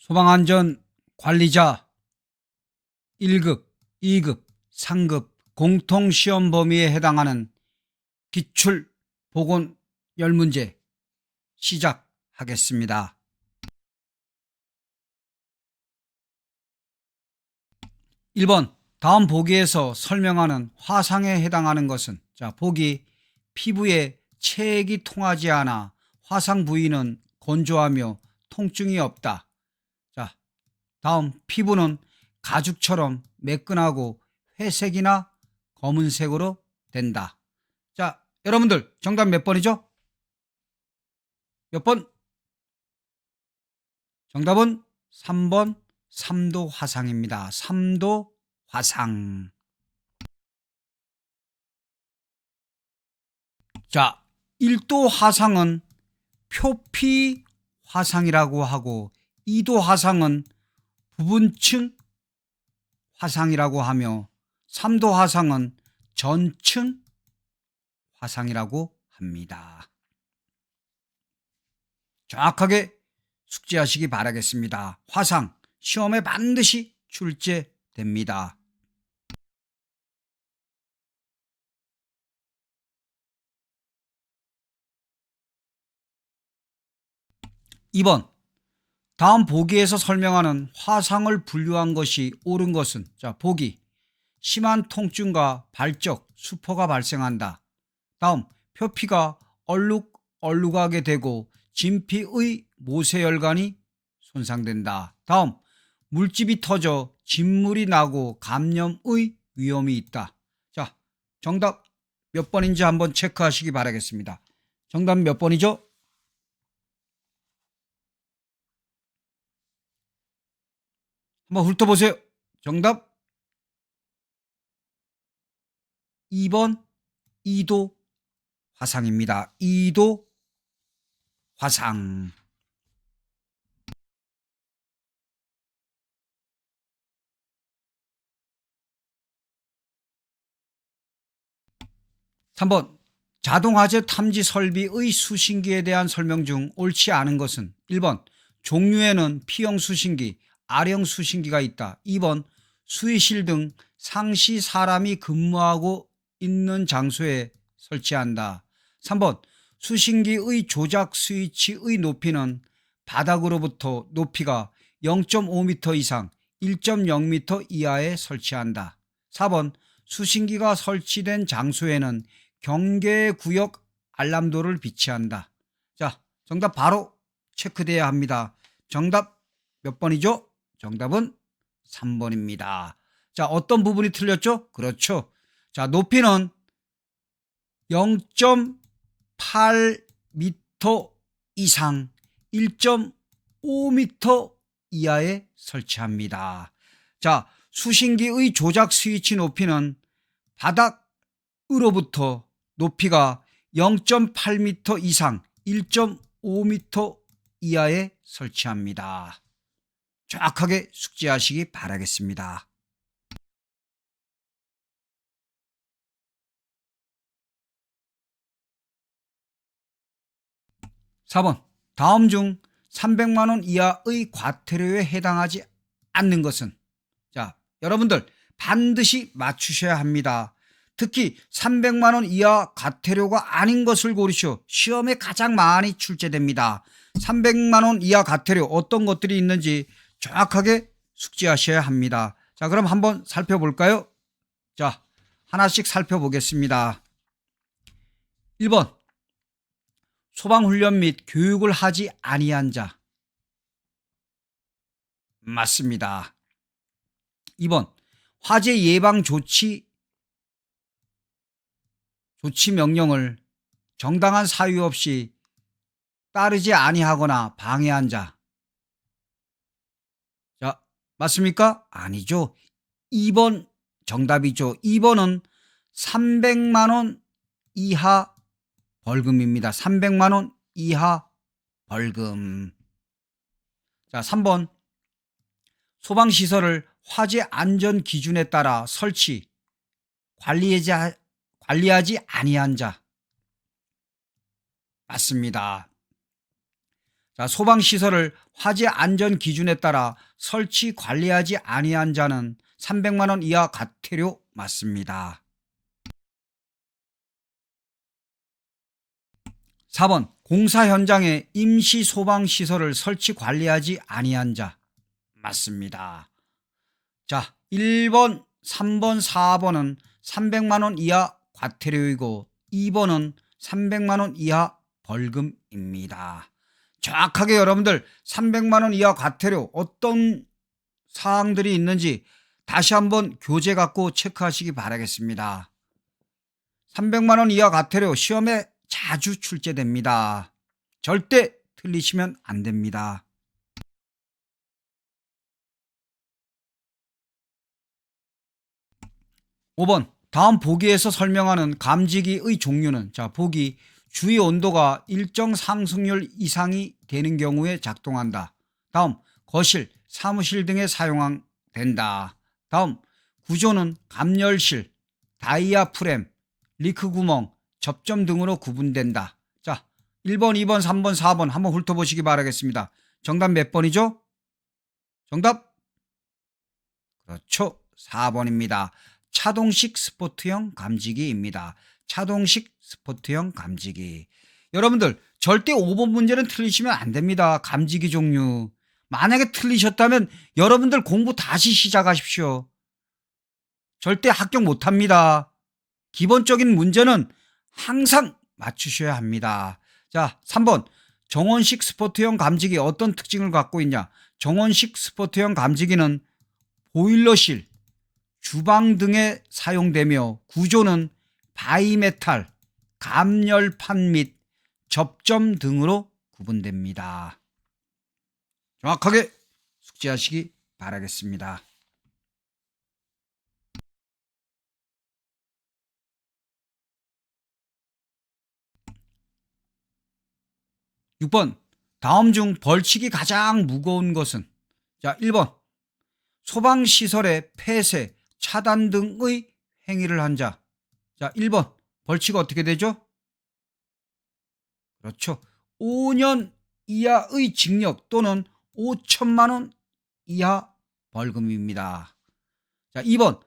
소방안전 관리자 1급, 2급, 3급 공통시험 범위에 해당하는 기출 보건 열 문제 시작하겠습니다. 1번 다음 보기에서 설명하는 화상에 해당하는 것은 자 보기 피부에 체액이 통하지 않아 화상 부위는 건조하며 통증이 없다. 자 다음 피부는 가죽처럼 매끈하고 회색이나 검은색으로 된다. 자 여러분들 정답 몇 번이죠? 몇 번? 정답은 3번 3도 화상입니다. 3도 화상. 자, 1도 화상은 표피 화상이라고 하고 2도 화상은 부분층 화상이라고 하며 3도 화상은 전층 화상이라고 합니다. 정확하게 숙지하시기 바라겠습니다. 화상 시험에 반드시 출제됩니다. 이번 다음 보기에서 설명하는 화상을 분류한 것이 옳은 것은 자 보기 심한 통증과 발적, 수포가 발생한다. 다음 표피가 얼룩 얼룩하게 되고 진피의 모세혈관이 손상된다. 다음 물집이 터져 진물이 나고 감염의 위험이 있다. 자, 정답 몇 번인지 한번 체크하시기 바라겠습니다. 정답 몇 번이죠? 한번 훑어보세요. 정답 2번 2도 화상입니다. 2도 화상. 삼번 자동화재 탐지 설비의 수신기에 대한 설명 중 옳지 않은 것은 1번 종류에는 P형 수신기, R형 수신기가 있다. 2번 수의실 등 상시 사람이 근무하고 있는 장소에 설치한다. 3번 수신기의 조작 스위치의 높이는 바닥으로부터 높이가 0.5m 이상 1.0m 이하에 설치한다. 4번 수신기가 설치된 장소에는 경계 구역 알람도를 비치한다. 자, 정답 바로 체크돼야 합니다. 정답 몇 번이죠? 정답은 3번입니다. 자, 어떤 부분이 틀렸죠? 그렇죠. 자, 높이는 0.8m 이상 1.5m 이하에 설치합니다. 자, 수신기의 조작 스위치 높이는 바닥으로부터 높이가 0.8m 이상 1.5m 이하에 설치합니다. 정확하게 숙지하시기 바라겠습니다. 4번 다음 중 300만 원 이하의 과태료에 해당하지 않는 것은 자 여러분들 반드시 맞추셔야 합니다. 특히 300만 원 이하 과태료가 아닌 것을 고르시오. 시험에 가장 많이 출제됩니다. 300만 원 이하 과태료 어떤 것들이 있는지 정확하게 숙지하셔야 합니다. 자, 그럼 한번 살펴볼까요? 자, 하나씩 살펴보겠습니다. 1번 소방훈련 및 교육을 하지 아니한 자 맞습니다. 2번 화재 예방 조치 조치 명령을 정당한 사유 없이 따르지 아니하거나 방해한 자. 자, 맞습니까? 아니죠. 2번 정답이죠. 2번은 300만 원 이하 벌금입니다. 300만 원 이하 벌금. 자, 3번 소방 시설을 화재 안전 기준에 따라 설치, 관리하지, 관리하지 아니한 자. 맞습니다. 자, 소방 시설을 화재 안전 기준에 따라 설치 관리하지 아니한 자는 300만 원 이하 과태료 맞습니다. 4번 공사 현장에 임시 소방 시설을 설치 관리하지 아니한 자 맞습니다. 자, 1번, 3번, 4번은 300만 원 이하 과태료이고 2번은 300만 원 이하 벌금입니다. 정확하게 여러분들 300만 원 이하 과태료 어떤 사항들이 있는지 다시 한번 교재 갖고 체크하시기 바라겠습니다. 300만 원 이하 과태료 시험에 자주 출제됩니다. 절대 틀리시면 안 됩니다. 5번 다음 보기에서 설명하는 감지기의 종류는 자 보기 주위 온도가 일정 상승률 이상이 되는 경우에 작동한다. 다음 거실, 사무실 등에 사용된다. 다음 구조는 감열실, 다이아 프렘, 리크 구멍, 접점 등으로 구분된다. 자, 1번, 2번, 3번, 4번 한번 훑어보시기 바라겠습니다. 정답 몇 번이죠? 정답? 그렇죠. 4번입니다. 차동식 스포트형 감지기입니다. 차동식 스포트형 감지기. 여러분들 절대 5번 문제는 틀리시면 안 됩니다. 감지기 종류. 만약에 틀리셨다면 여러분들 공부 다시 시작하십시오. 절대 합격 못 합니다. 기본적인 문제는 항상 맞추셔야 합니다. 자, 3번. 정원식 스포트형 감지기 어떤 특징을 갖고 있냐? 정원식 스포트형 감지기는 보일러실, 주방 등에 사용되며 구조는 바이메탈, 감열판 및 접점 등으로 구분됩니다. 정확하게 숙지하시기 바라겠습니다. 6번 다음 중 벌칙이 가장 무거운 것은 자 1번 소방시설의 폐쇄, 차단 등의 행위를 한 자. 자 1번 벌칙 어떻게 되죠? 그렇죠. 5년 이하의 징역 또는 5천만 원 이하 벌금입니다. 자 2번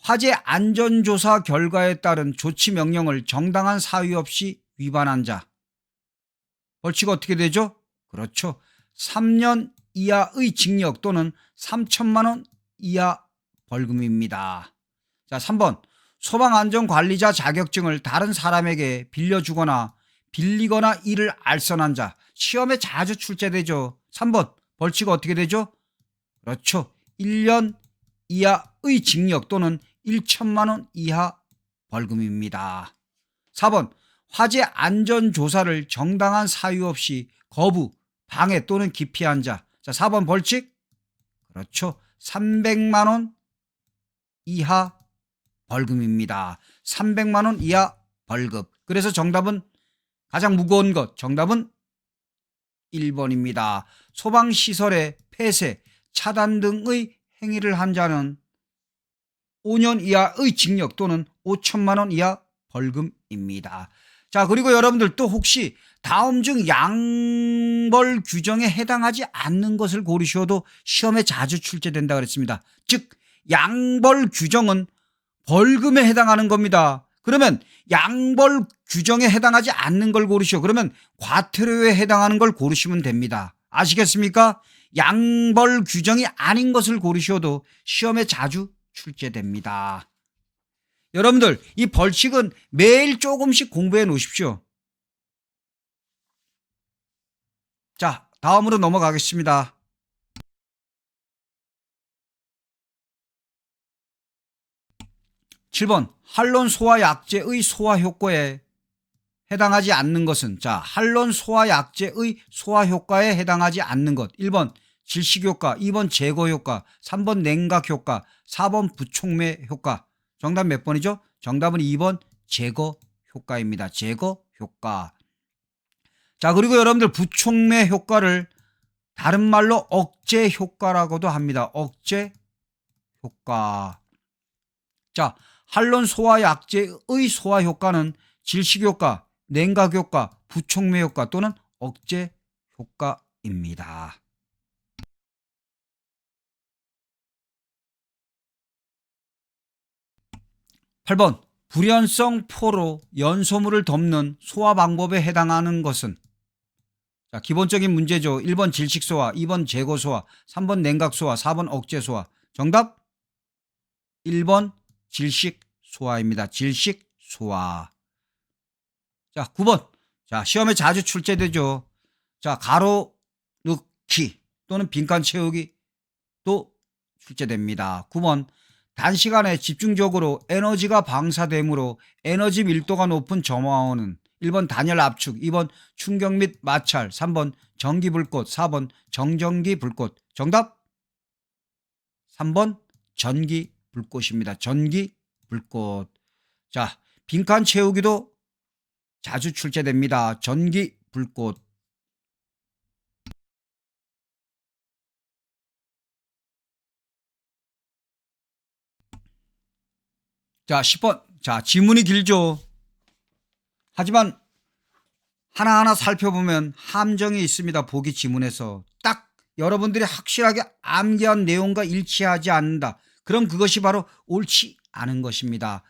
화재 안전조사 결과에 따른 조치 명령을 정당한 사유 없이 위반한 자. 벌칙 어떻게 되죠? 그렇죠. 3년 이하의 징역 또는 3천만 원 이하 벌금입니다. 자, 3번. 소방안전관리자 자격증을 다른 사람에게 빌려주거나 빌리거나 이를 알선한 자. 시험에 자주 출제되죠. 3번. 벌칙 어떻게 되죠? 그렇죠. 1년 이하의 징역 또는 1천만 원 이하 벌금입니다. 4번. 화재 안전 조사를 정당한 사유 없이 거부, 방해 또는 기피한 자. 자, 4번 벌칙? 그렇죠. 300만 원 이하 벌금입니다. 300만 원 이하 벌금. 그래서 정답은 가장 무거운 것. 정답은 1번입니다. 소방시설의 폐쇄, 차단 등의 행위를 한 자는 5년 이하의 징역 또는 5천만 원 이하 벌금입니다. 자, 그리고 여러분들 또 혹시 다음 중 양벌 규정에 해당하지 않는 것을 고르셔도 시험에 자주 출제된다 그랬습니다. 즉, 양벌 규정은 벌금에 해당하는 겁니다. 그러면 양벌 규정에 해당하지 않는 걸 고르시오. 그러면 과태료에 해당하는 걸 고르시면 됩니다. 아시겠습니까? 양벌 규정이 아닌 것을 고르셔도 시험에 자주 출제됩니다. 여러분들 이 벌칙은 매일 조금씩 공부해 놓으십시오. 자, 다음으로 넘어가겠습니다. (7번) 할론 소화 약제의 소화 효과에 해당하지 않는 것은 자 할론 소화 약제의 소화 효과에 해당하지 않는 것 1번 질식 효과 2번 제거 효과 3번 냉각 효과 4번 부촉매 효과 정답 몇 번이죠? 정답은 2번 제거 효과입니다. 제거 효과. 자, 그리고 여러분들 부촉매 효과를 다른 말로 억제 효과라고도 합니다. 억제 효과. 자, 한론 소화 약제의 소화 효과는 질식 효과, 냉각 효과, 부촉매 효과 또는 억제 입니다. 8번 불연성 포로 연소물을 덮는 소화 방법에 해당하는 것은 자, 기본적인 문제죠. 1번 질식소화, 2번 제거소화, 3번 냉각소화, 4번 억제소화. 정답 1번 질식 소화입니다. 질식 소화. 자, 9번. 자, 시험에 자주 출제되죠. 자, 가로 넣기 또는 빈칸 채우기 또 출제됩니다. 9번. 단시간에 집중적으로 에너지가 방사되므로 에너지 밀도가 높은 점화원은 1번 단열 압축, 2번 충격 및 마찰, 3번 전기 불꽃, 4번 정전기 불꽃. 정답 3번 전기 불꽃입니다. 전기 불꽃. 자, 빈칸 채우기도 자주 출제됩니다. 전기 불꽃. 자, 10번. 자, 지문이 길죠. 하지만 하나하나 살펴보면 함정이 있습니다. 보기 지문에서. 딱 여러분들이 확실하게 암기한 내용과 일치하지 않는다. 그럼 그것이 바로 옳지 않은 것입니다.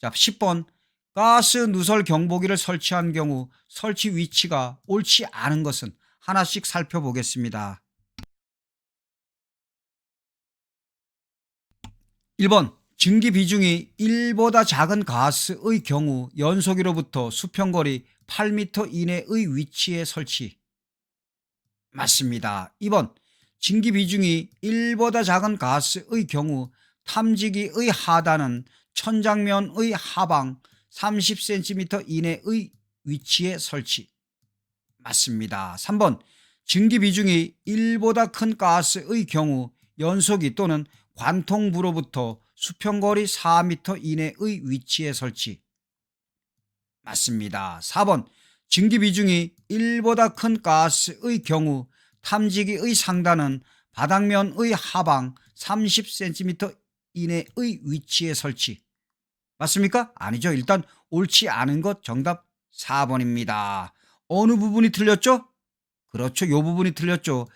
자, 10번. 가스 누설 경보기를 설치한 경우 설치 위치가 옳지 않은 것은 하나씩 살펴보겠습니다. 1번 증기 비중이 1보다 작은 가스의 경우 연소기로부터 수평거리 8m 이내의 위치에 설치. 맞습니다. 2번 증기 비중이 1보다 작은 가스의 경우 탐지기의 하단은 천장면의 하방 30cm 이내의 위치에 설치. 맞습니다. 3번 증기 비중이 1보다 큰 가스의 경우 연소기 또는 관통부로부터 수평거리 4m 이내의 위치에 설치. 맞습니다. 4번 증기 비중이 1보다 큰 가스의 경우 탐지기의 상단은 바닥면의 하방 30cm 이내의 위치에 설치. 맞습니까? 아니죠. 일단 옳지 않은 것 정답 4번입니다. 어느 부분이 틀렸죠? 그렇죠. 요 부분이 틀렸죠.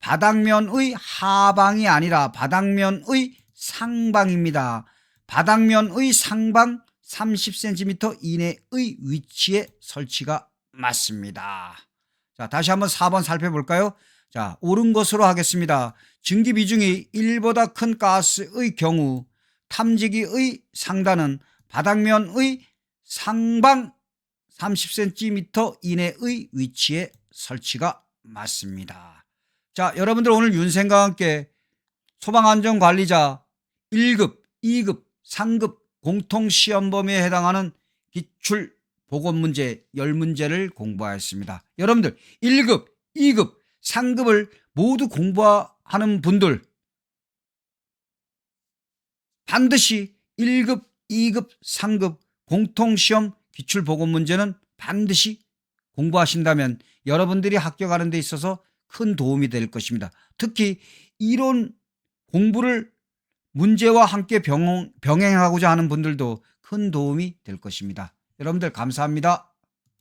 바닥면의 하방이 아니라 바닥면의 상방입니다. 바닥면의 상방 30cm 이내의 위치에 설치가 맞습니다. 자, 다시 한번 4번 살펴볼까요? 자, 옳은 것으로 하겠습니다. 증기 비중이 1보다 큰 가스의 경우 탐지기의 상단은 바닥면의 상방 30cm 이내의 위치에 설치가 맞습니다. 자, 여러분들 오늘 윤생과 함께 소방안전관리자 1급, 2급, 3급 공통시험 범위에 해당하는 기출 보건 문제 10문제를 공부하였습니다. 여러분들 1급, 2급, 3급을 모두 공부하는 분들 반드시 1급, 2급, 3급 공통시험 기출 보건 문제는 반드시 공부하신다면 여러분들이 합격하는 데 있어서 큰 도움이 될 것입니다. 특히 이론 공부를 문제와 함께 병, 병행하고자 하는 분들도 큰 도움이 될 것입니다. 여러분들 감사합니다.